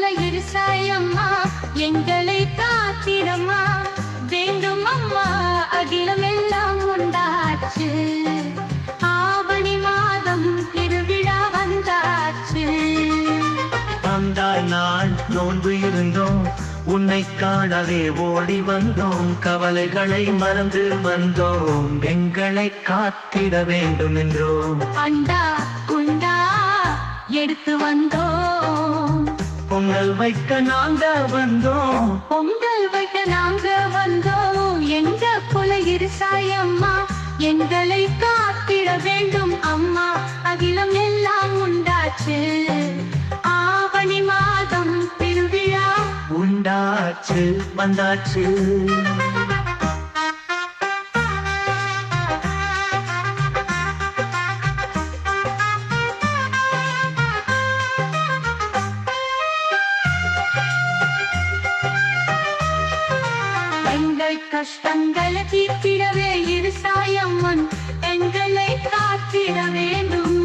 போல இருசாயம்மா எங்களை காத்திரம்மா வேண்டும் அம்மா அகிலம் எல்லாம் உண்டாச்சு. ஆவணி மாதம் திருவிழா வந்தாச்சு. வந்தாய் நான் நோன்பு இருந்தோம். உன்னை காணவே ஓடி வந்தோம். கவலைகளை மறந்து வந்தோம். எங்களை காத்திட வேண்டும் என்றோம். அண்டா குண்டா எடுத்து வந்தோம். பொங்கல் வைக்க நாங்க வந்தோம். பொங்கல் வைக்க நாங்க வந்தோம். எங்க குல இருசாயம்மா எங்களை காத்திட வேண்டும் அம்மா. அகிலம் எல்லாம் உண்டாச்சு. ஆவணி மாதம் திருவிழா. உண்டாச்சு வந்தாச்சு. கஷ்டங்களை தீர்த்திடவே இருசாயம்மன் எங்களை காத்திட வேண்டும்.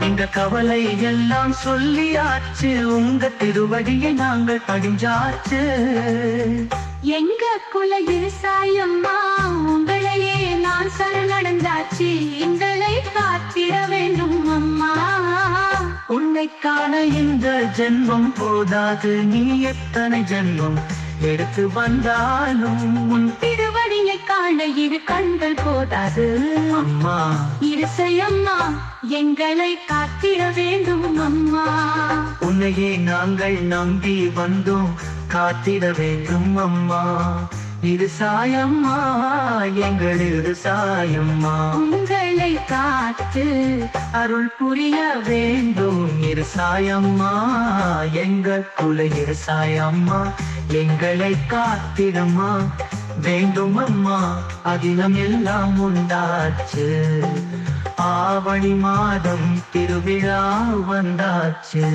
எங்க கவலை எல்லாம் சொல்லியாச்சு உங்க திருவடியை நாங்கள் படிஞ்சாச்சு எங்க குல இருசாயம்மா உங்களையே நான் சரணடைந்தாச்சு. உன்னை காண இந்த ஜென்மம் போதாது. நீ எத்தனை ஜென்மம் எடுத்து வந்தாலும் உன் திருவடியை காண இரு கண்கள் போதாது. அம்மா. இருசையம்மா எங்களை காத்திட வேண்டும் அம்மா. உன்னையே நாங்கள் நம்பி வந்தோம். காத்திட வேண்டும் அம்மா. இது சாயம்மா எங்கள் இது சாயம்மா. உங்களை காத்து அருள் புரிய வேண்டும் இரு சாயம்மா. எங்கள் குல சாயம்மா. எங்களை காத்திடம்மா வேண்டும் அம்மா அகிலம் எல்லாம் உண்டாச்சு. ஆவணி மாதம் திருவிழா வந்தாச்சு.